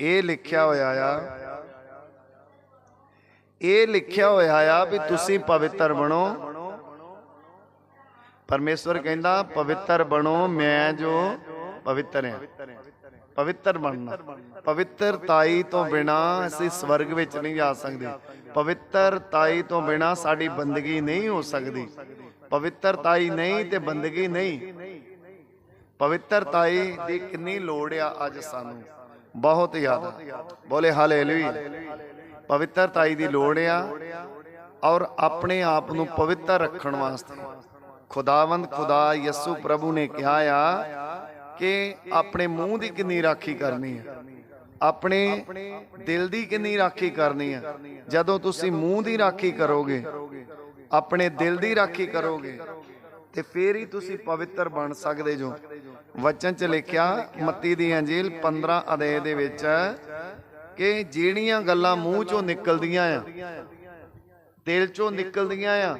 ਇਹ ਲਿਖਿਆ ਹੋਇਆ ਆ, ਇਹ ਲਿਖਿਆ ਹੋਇਆ ਆ ਵੀ ਤੁਸੀਂ ਪਵਿੱਤਰ ਬਣੋ। ਪਰਮੇਸ਼ਵਰ ਕਹਿੰਦਾ, ਪਵਿੱਤਰ ਬਣੋ, ਮੈਂ ਜੋ ਪਵਿੱਤਰ ਹਾਂ। ਪਵਿੱਤਰ ਬਣਨਾ। ਪਵਿੱਤਰਤਾਈ ਤੋਂ ਬਿਨਾ ਅਸੀਂ ਸਵਰਗ ਵਿੱਚ ਨਹੀਂ ਜਾ ਸਕਦੇ। ਪਵਿੱਤਰਤਾਈ ਤੋਂ ਬਿਨਾ ਸਾਡੀ ਬੰਦਗੀ ਨਹੀਂ ਹੋ ਸਕਦੀ। ਪਵਿੱਤਰਤਾਈ ਨਹੀਂ ਤੇ ਬੰਦਗੀ ਨਹੀਂ। ਪਵਿੱਤਰਤਾਈ ਦੀ ਕਿੰਨੀ ਲੋੜ ਆ ਅੱਜ ਸਾਨੂੰ। ਬਹੁਤ ਜ਼ਿਆਦਾ ਬੋਲੇ ਹਾਲੇਲੂਇਆ। ਪਵਿੱਤਰਤਾਈ ਦੀ ਲੋੜ ਆ ਔਰ ਆਪਣੇ ਆਪ ਨੂੰ ਪਵਿੱਤਰ ਰੱਖਣ ਵਾਸਤੇ। ਖੁਦਾਵੰਦ ਖੁਦਾ ਯਿਸੂ ਪ੍ਰਭੂ ਨੇ ਕਿਹਾ ਆ ਕਿ ਆਪਣੇ ਮੂੰਹ ਦੀ ਕਿੰਨੀ ਰਾਖੀ ਕਰਨੀ ਹੈ ਆਪਣੇ ਦਿਲ ਦੀ ਕਿੰਨੀ ਰਾਖੀ ਕਰਨੀ ਹੈ ਜਦੋਂ ਤੁਸੀਂ ਮੂੰਹ ਦੀ ਰਾਖੀ ਕਰੋਗੇ, ਆਪਣੇ ਦਿਲ ਦੀ ਰਾਖੀ ਕਰੋਗੇ ਤੇ ਫੇਰ ਹੀ ਤੁਸੀਂ ਪਵਿੱਤਰ ਬਣ ਸਕਦੇ ਜੋ। ਵਚਨ ਚ ਲਿਖਿਆ ਮੱਤੀ ਦੀ ਅੰਜੀਲ 15 ਅਧਿਆਇ ਦੇ ਵਿੱਚ ਕਿ ਜਿਹੜੀਆਂ ਗੱਲਾਂ ਮੂੰਹ ਚੋਂ ਨਿਕਲਦੀਆਂ ਆ ਦਿਲ ਚੋਂ ਨਿਕਲਦੀਆਂ ਆ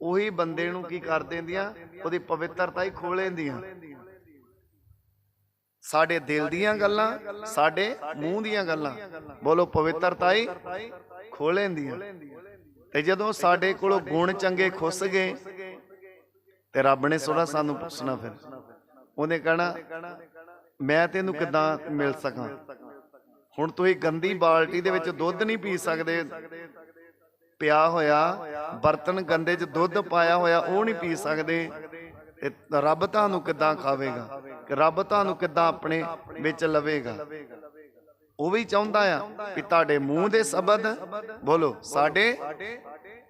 ਉਹੀ ਬੰਦੇ ਨੂੰ ਕੀ ਕਰ ਦਿੰਦੀਆਂ ਉਹਦੀ ਪਵਿੱਤਰਤਾ ਹੀ ਖੋਲ ਲੈਂਦੀਆਂ। ਸਾਡੇ ਦਿਲ ਦੀਆਂ ਗੱਲਾਂ ਸਾਡੇ ਮੂੰਹ ਦੀਆਂ ਗੱਲਾਂ ਬੋਲੋ ਪਵਿੱਤਰਤਾ ਹੀ ਖੋਲ ਲੈਂਦੀਆਂ। ਤੇ ਜਦੋਂ ਸਾਡੇ ਕੋਲੋਂ ਗੁਣ ਚੰਗੇ ਖੁੱਸ ਗਏ ਤੇ ਰੱਬ ਨੇ ਥੋੜਾ ਸਾਨੂੰ ਪੁੱਛਣਾ ਫਿਰ। ਉਹਨੇ ਕਹਿਣਾ ਮੈਂ ਤੈਨੂੰ ਕਿੱਦਾਂ ਮਿਲ ਸਕਾਂ? ਹੁਣ ਤੁਸੀਂ ਗੰਦੀ ਬਾਲਟੀ ਦੇ ਵਿੱਚ ਦੁੱਧ ਨਹੀਂ ਪੀ ਸਕਦੇ। ਪਿਆ ਹੋਇਆ ਬਰਤਨ ਗੰਦੇ 'ਚ ਦੁੱਧ ਪਾਇਆ ਹੋਇਆ ਉਹ ਨਹੀਂ ਪੀ ਸਕਦੇ। ਤੇ ਰੱਬ ਤੁਹਾਨੂੰ ਕਿੱਦਾਂ ਖਾਵੇਗਾ? ਕਿ ਰੱਬ ਤੁਹਾਨੂੰ ਕਿੱਦਾਂ ਆਪਣੇ ਵਿੱਚ ਲਵੇਗਾ? ਉਹ ਵੀ ਚਾਹੁੰਦਾ ਆ ਕਿ ਤੁਹਾਡੇ ਮੂੰਹ ਦੇ ਸ਼ਬਦ ਬੋਲੋ ਸਾਡੇ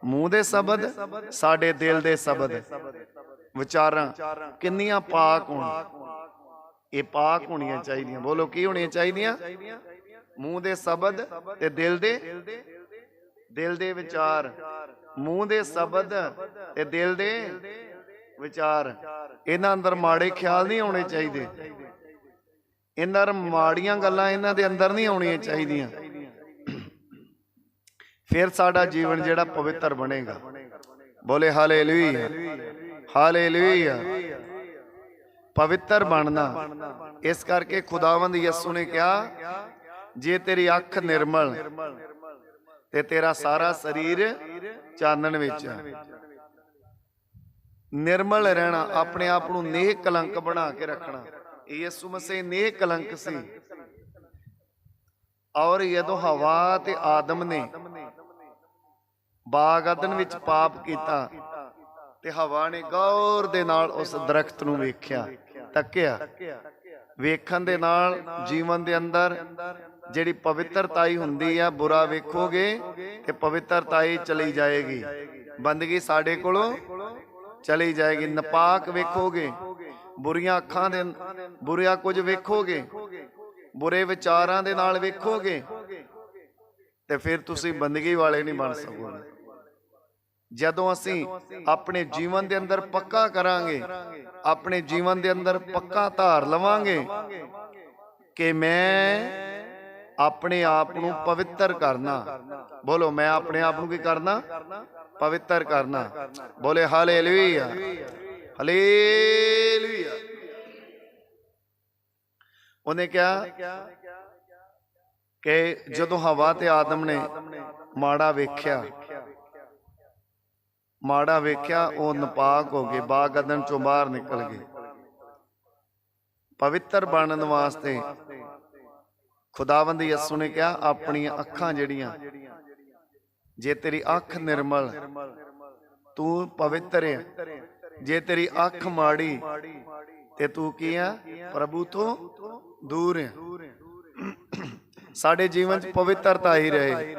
ਮੂੰਹ ਦੇ ਸ਼ਬਦ ਸਾਡੇ ਦਿਲ ਦੇ ਸ਼ਬਦ। ਵਿਚਾਰਾਂ ਕਿੰਨੀਆਂ ਪਾਕ ਹੋਣ ਇਹ ਪਾਕ ਹੋਣੀਆਂ ਚਾਹੀਦੀਆਂ। ਬੋਲੋ ਕੀ ਹੋਣੀਆਂ ਚਾਹੀਦੀਆਂ? ਮੂੰਹ ਦੇ ਸ਼ਬਦ ਤੇ ਦਿਲ ਦੇ? ਦਿਲ ਦੇ। ਵਿਚਾਰ। ਮੂੰਹ ਦੇ ਸ਼ਬਦ ਤੇ ਦਿਲ ਦੇ ਵਿਚਾਰ। ਇਹਨਾਂ ਅੰਦਰ ਮਾੜੇ ਖਿਆਲ ਨਹੀਂ ਆਉਣੇ ਚਾਹੀਦੇ। ਇਹਨਾਂ ਅੰਦਰ ਮਾੜੀਆਂ ਗੱਲਾਂ ਇਹਨਾਂ ਦੇ ਅੰਦਰ ਨਹੀਂ ਆਉਣੀਆਂ ਚਾਹੀਦੀਆਂ। ਫਿਰ ਸਾਡਾ ਜੀਵਨ ਜਿਹੜਾ ਪਵਿੱਤਰ ਬਣੇਗਾ। ਬੋਲੇ ਹਾਲੇਲੂਇਆ। ਹਾਲੇਲੂਇਆ ਪਵਿੱਤਰ ਬਣਨਾ ਇਸ ਕਰਕੇ ਖੁਦਾਵੰਦ ਯਿਸੂ ਨੇ ਕਿਹਾ ਜੇ ਤੇਰੀ ਅੱਖ ਨਿਰਮਲ ਤੇ ਤੇਰਾ ਸਾਰਾ ਸਰੀਰ ਚਾਨਣ ਵਿੱਚ ਹੈ ਨਿਰਮਲ ਰਹਿਣਾ ਆਪਣੇ ਆਪ ਨੂੰ ਨੇਹ ਕਲੰਕ ਬਣਾ ਕੇ ਰੱਖਣਾ ਯਿਸੂ ਮਸੀਹ ਨੇਹ ਕਲੰਕ ਸੀ ਔਰ ਜਦੋਂ ਹਵਾ ਤੇ ਆਦਮ ਨੇ ਬਾਗ ਅਦਨ ਵਿੱਚ ਪਾਪ ਕੀਤਾ ਤੇ ਹਵਾ ਨੇ ਗੌਰ ਦੇ ਨਾਲ ਉਸ ਦਰਖਤ ਨੂੰ ਵੇਖਿਆ, ਤੱਕਿਆ। ਵੇਖਣ ਦੇ ਨਾਲ ਜੀਵਨ ਦੇ ਅੰਦਰ ਜਿਹੜੀ ਪਵਿੱਤਰਤਾਈ ਹੁੰਦੀ ਆ, ਬੁਰਾ ਵੇਖੋਗੇ ਤੇ ਪਵਿੱਤਰਤਾਈ ਚਲੀ ਜਾਏਗੀ। ਬੰਦਗੀ ਸਾਡੇ ਕੋਲੋਂ ਚਲੀ ਜਾਏਗੀ। ਨਪਾਕ ਵੇਖੋਗੇ, ਬੁਰੀਆਂ ਅੱਖਾਂ ਦੇ, ਬੁਰੀਆਂ ਕੁਝ ਵੇਖੋਗੇ, ਬੁਰੇ ਵਿਚਾਰਾਂ ਦੇ ਨਾਲ ਵੇਖੋਗੇ ਤੇ ਫਿਰ ਤੁਸੀਂ ਬੰਦਗੀ ਵਾਲੇ ਨਹੀਂ ਬਣ ਸਕੋਗੇ। ਜਦੋਂ ਅਸੀਂ ਆਪਣੇ ਜੀਵਨ ਦੇ ਅੰਦਰ ਪੱਕਾ ਕਰਾਂਗੇ ਆਪਣੇ ਜੀਵਨ ਦੇ ਅੰਦਰ ਪੱਕਾ ਧਾਰ ਲਵਾਂਗੇ ਕਿ ਮੈਂ ਆਪਣੇ ਆਪ ਨੂੰ ਪਵਿੱਤਰ ਕਰਨਾ। ਬੋਲੋ ਮੈਂ ਆਪਣੇ ਆਪ ਨੂੰ ਕੀ ਕਰਨਾ? ਪਵਿੱਤਰ ਕਰਨਾ। ਬੋਲੇ ਹਾਲੇਲੂਇਆ। ਹਾਲੇਲੂਇਆ। ਉਹਨੇ ਕਿਹਾ ਕਿ ਜਦੋਂ ਹਵਾ ਤੇ ਆਦਮ ਨੇ ਮਾੜਾ ਵੇਖਿਆ ਮਾੜਾ ਵੇਖਿਆ, ਉਹ ਨਪਾਕ ਹੋ ਗਏ ਬਾਗ ਅਦਨ ਚੋਂ ਬਾਹਰ ਨਿਕਲ ਗਏ। ਪਵਿੱਤਰ ਬਣਨ ਵਾਸਤੇ ਖੁਦਾਵੰਦ ਯਿਸੂ ਨੇ ਕਿਹਾ, ਆਪਣੀਆਂ ਅੱਖਾਂ ਜਿਹੜੀਆਂ, ਜੇ ਤੇਰੀ ਅੱਖ ਨਿਰਮਲ, ਤੂੰ ਪਵਿੱਤਰ ਹੈ। ਜੇ ਤੇਰੀ ਅੱਖ ਮਾੜੀ, ਤੇ ਤੂੰ ਕੀ ਆ ਪ੍ਰਭੂ ਤੋਂ ਦੂਰ ਹੈ। ਸਾਡੇ ਜੀਵਨ 'ਚ ਪਵਿੱਤਰਤਾ ਹੀ ਰਹੇ।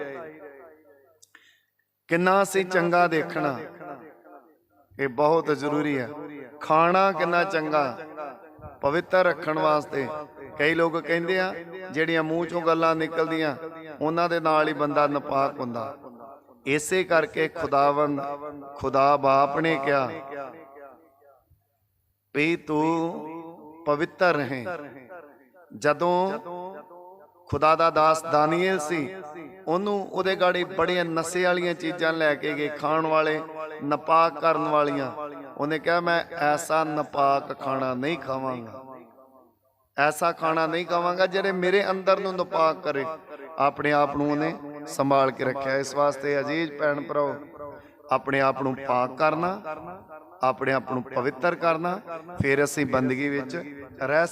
ਕਿੰਨਾ ਅਸੀਂ ਚੰਗਾ ਦੇਖਣਾ ਇਹ ਬਹੁਤ ਜ਼ਰੂਰੀ ਹੈ। ਖਾਣਾ ਕਿੰਨਾ ਚੰਗਾ, ਪਵਿੱਤਰ ਰੱਖਣ ਵਾਸਤੇ। ਕਈ ਲੋਕ ਕਹਿੰਦੇ ਆ, ਜਿਹੜੀਆਂ ਮੂੰਹ ਚੋਂ ਗੱਲਾਂ ਨਿਕਲਦੀਆਂ, ਉਹਨਾਂ ਦੇ ਨਾਲ ਹੀ ਬੰਦਾ ਨਪਾਕ ਹੁੰਦਾ। ਇਸੇ ਕਰਕੇ ਖੁਦਾਵੰਦ, ਖੁਦਾ ਬਾਪ ਨੇ ਕਿਹਾ, ਵੀ ਤੂੰ ਪਵਿੱਤਰ ਰਹੇ। ਜਦੋਂ ਖੁਦਾ ਦਾ ਦਾਸ ਦਾਨੀਏਲ ਸੀ, ਉਹਨੂੰ ਉਹਦੇ ਗਾੜੀ ਬੜੀਆਂ ਨਸ਼ੇ ਵਾਲੀਆਂ ਚੀਜ਼ਾਂ ਲੈ ਕੇ ਗਏ, ਖਾਣ ਵਾਲੇ। ਨਪਾਕ ਕਰਨ ਵਾਲੀਆਂ। ਉਹਨੇ ਕਿਹਾ, ਮੈਂ ਐਸਾ ਨਪਾਕ ਖਾਣਾ ਨਹੀਂ ਖਾਵਾਂਗਾ। ਐਸਾ ਖਾਣਾ ਨਹੀਂ ਖਾਵਾਂਗਾ ਜਿਹੜੇ ਮੇਰੇ ਅੰਦਰ ਨੂੰ ਨਪਾਕ ਕਰੇ। ਆਪਣੇ ਆਪ ਨੂੰ ਉਹਨੇ ਸੰਭਾਲ ਕੇ ਰੱਖਿਆ। ਇਸ ਵਾਸਤੇ ਅਜੀਜ਼ ਭੈਣ ਭਰਾਓ, ਆਪਣੇ ਆਪ ਨੂੰ ਪਾਕ ਕਰਨਾ, ਆਪਣੇ ਆਪ ਨੂੰ ਪਵਿੱਤਰ ਕਰਨਾ, ਫਿਰ ਅਸੀਂ ਬੰਦਗੀ ਵਿੱਚ ਰਹਿ